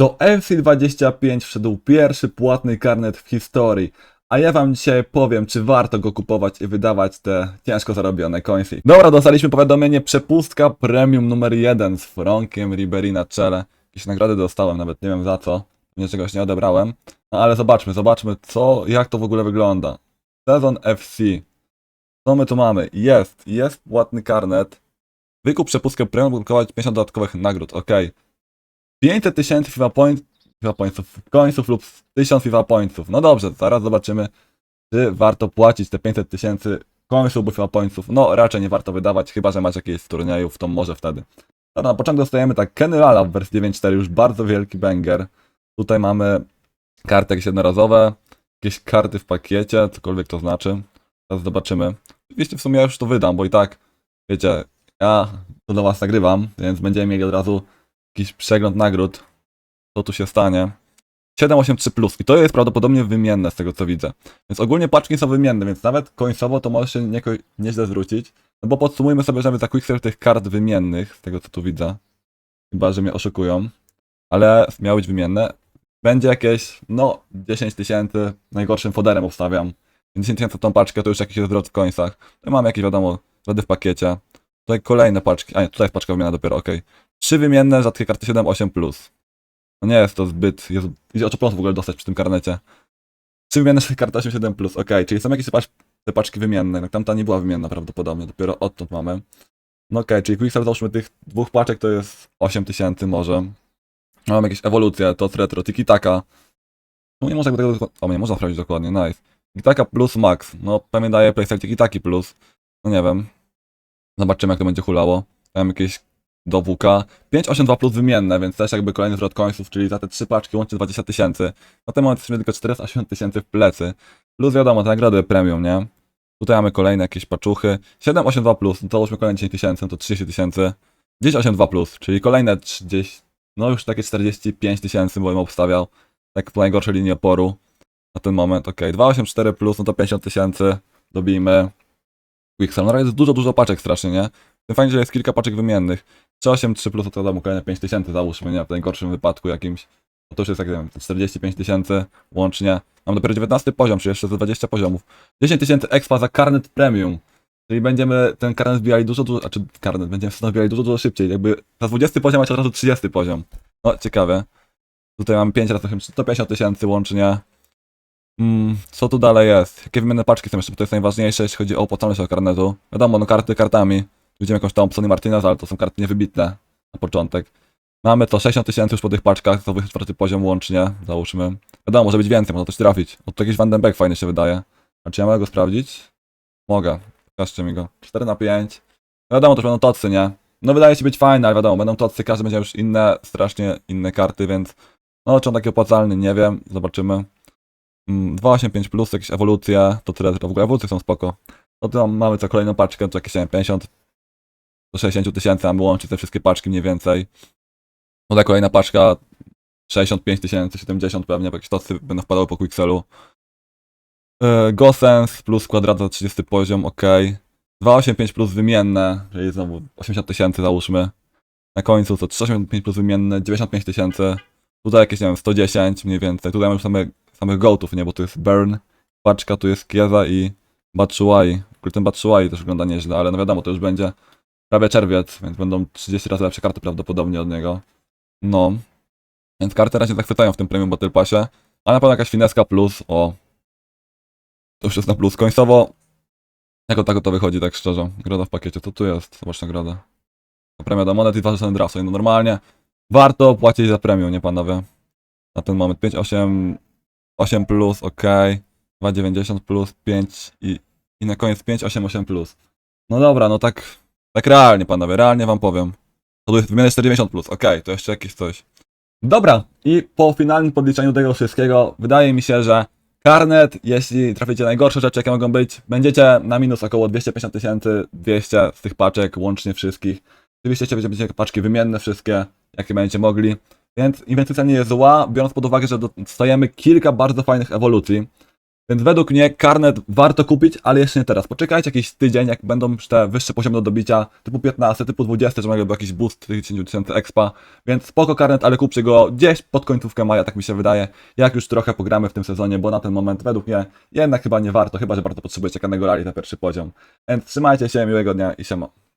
Do FC25 wszedł pierwszy płatny karnet w historii, a ja wam dzisiaj powiem, czy warto go kupować i wydawać te ciężko zarobione coinsy. Dobra, dostaliśmy powiadomienie przepustka premium numer 1 z Frankiem Ribery na czele. Jakieś nagrody dostałem, nawet nie wiem za co, pewnie czegoś nie odebrałem. No ale zobaczmy, zobaczmy co, jak to w ogóle wygląda. Sezon FC. Co my tu mamy? Jest, jest płatny karnet. Wykup przepustkę premium, blokować 50 dodatkowych nagród, okej. 500 tysięcy FIFA, point, FIFA pointsów, końców lub 1000 FIFA pointsów. No dobrze, zaraz zobaczymy, czy warto płacić te 500 tysięcy końców lub FIFA pointsów. No raczej nie warto wydawać, chyba że macie jakieś z turniejów, to może wtedy. Dobra, na początek dostajemy tak Kenny Lala w wersji 9.4, już bardzo wielki banger. Tutaj mamy karty jakieś jednorazowe, jakieś karty w pakiecie, cokolwiek to znaczy. Teraz zobaczymy. Oczywiście w sumie ja już to wydam, bo i tak, wiecie, ja to do was nagrywam, więc będziemy mieli od razu jakiś przegląd nagród, co tu się stanie. 783 plus i to jest prawdopodobnie wymienne z tego co widzę. Więc ogólnie paczki są wymienne, więc nawet końcowo to może się nieko, nieźle zwrócić. No bo podsumujmy sobie, że mamy za quickser tych kart wymiennych, z tego co tu widzę. Chyba, że mnie oszukują. Ale miały być wymienne. Będzie jakieś, no, 10 tysięcy, najgorszym foderem obstawiam. 10 tysięcy tą paczkę to już jakiś zwrot w końcach. Tu mamy jakieś, wiadomo, rody w pakiecie. Tutaj kolejne paczki, a nie, tutaj jest paczka wymiana dopiero, okej. Trzy wymienne, rzadkie karty 7, 8 plus. No nie jest to zbyt, jest, idzie o 100% w ogóle dostać przy tym karnecie. Trzy wymienne, rzadkie karty 8, 7 plus, okej, czyli są jakieś paczki, te paczki wymienne, no tamta nie była wymienna prawdopodobnie, dopiero odtąd mamy. No okej, czyli quickstart załóżmy tych dwóch paczek to jest 8000 może. No, Mamy jakieś ewolucje, to retro, tiki taka. No nie można tego, o nie, można sprawdzić dokładnie, nice. Tiki taka plus max, no pewnie daje playstyle tiki taki plus. No nie wiem. Zobaczymy jak to będzie hulało. Tam jakieś do WK. 582 plus wymienne, więc też jakby kolejny zwrot końców, czyli za te trzy paczki łącznie 20 tysięcy. Na ten moment jesteśmy tylko 480 tysięcy w plecy. Plus wiadomo, te nagrody premium, nie? Tutaj mamy kolejne jakieś paczuchy. 782 plus, no to załóżmy kolejne 10 tysięcy, no to 30 tysięcy. 1082 plus, czyli kolejne 30, no już takie 45 tysięcy, bo bym obstawiał. Tak po najgorszej linii oporu. Na ten moment, ok. 284 plus, no to 50 tysięcy. Dobijmy. Quicksell. No jest dużo, dużo paczek strasznie, nie? Fajnie, że jest kilka paczek wymiennych. 383 plus, no to wiadomo, kolejne 5 tysięcy załóżmy, nie? W najgorszym wypadku jakimś. No to już jest, jak wiem, 45 tysięcy łącznie. Mam dopiero 19 poziom, czyli jeszcze za 20 poziomów. 10 tysięcy expa za karnet premium. Czyli będziemy ten karnet wbijali dużo, dużo, znaczy karnet, będziemy wbijali dużo, dużo szybciej. Jakby za 20 poziom macie od razu 30 poziom. No, ciekawe. Tutaj mamy 5 razy 150 tysięcy łącznie. Mm, co tu dalej jest? Jakie wymienne paczki są jeszcze? Bo to jest najważniejsze, jeśli chodzi o opłacalność tego karnetu. Wiadomo, no karty kartami. Widzimy jakąś Thompson i Martinez, ale to są karty niewybitne na początek. Mamy to 60 tysięcy już po tych paczkach, za 24 poziom łącznie, załóżmy. Wiadomo, może być więcej, można coś trafić. O, tu jakiś Van den Beek fajny się wydaje. A czy ja mogę go sprawdzić? Mogę. Pokażcie mi go. 4 na 5. Wiadomo, to już będą tocy, nie? No wydaje się być fajne, ale wiadomo, będą tocy, każdy będzie już inne, strasznie inne karty, więc... No, czy on taki opłacalny, nie wiem, zobaczymy. Mm, 285 plus, jakieś ewolucje, to tyle, to w ogóle ewolucje są spoko. No to tam mamy co kolejną paczkę, to jakieś nie wiem, 50 do 60 tysięcy, mamy łączyć te wszystkie paczki mniej więcej. No ta kolejna paczka 65 tysięcy, 70 pewnie, bo jakieś tocy będą wpadały po Quickselu. Yy, Gosens plus za 30 poziom, ok. 285 plus wymienne, czyli znowu 80 tysięcy załóżmy. Na końcu to 385 plus wymienne, 95 tysięcy. Tutaj jakieś, nie wiem, 110 mniej więcej. Tutaj mamy już same, samych gołtów, nie, bo tu jest Burn, paczka, tu jest Kieza i Batshuayi. Ten Batshuayi też wygląda nieźle, ale no wiadomo, to już będzie prawie czerwiec, więc będą 30 razy lepsze karty prawdopodobnie od niego. No. Więc karty raczej zachwycają w tym Premium Battle Passie. Ale na pewno jakaś fineska plus, o. To już jest na plus. Końcowo, jako tako to wychodzi, tak szczerze. Nagroda w pakiecie, co tu jest? Zobacz nagrodę. Premia do monet i dwa rzeczone drafty. No normalnie warto płacić za premium, nie panowie? Na ten moment 5, 8, 8 plus, ok. 2,90 plus, 5 i, i na koniec 5, 8, 8 plus. No dobra, no tak, tak realnie panowie, realnie wam powiem. To wymiana 490 plus, okej, to jeszcze jakieś coś. Dobra, i po finalnym podliczeniu tego wszystkiego, wydaje mi się, że karnet, jeśli traficie najgorsze rzeczy, jakie mogą być, będziecie na minus około 250 tysięcy, 200 z tych paczek, łącznie wszystkich. Oczywiście będziecie paczki wymienne wszystkie, jakie będziecie mogli. Więc inwestycja nie jest zła, biorąc pod uwagę, że dostajemy kilka bardzo fajnych ewolucji. Więc według mnie karnet warto kupić, ale jeszcze nie teraz. Poczekajcie jakiś tydzień, jak będą już te wyższe poziomy do dobicia, typu 15, typu 20, że może był jakiś boost tych 10 tysięcy expa. Więc spoko karnet, ale kupcie go gdzieś pod końcówkę maja, tak mi się wydaje. Jak już trochę pogramy w tym sezonie, bo na ten moment według mnie jednak chyba nie warto, chyba że bardzo potrzebujecie kanego rally na pierwszy poziom. Więc trzymajcie się, miłego dnia i siema.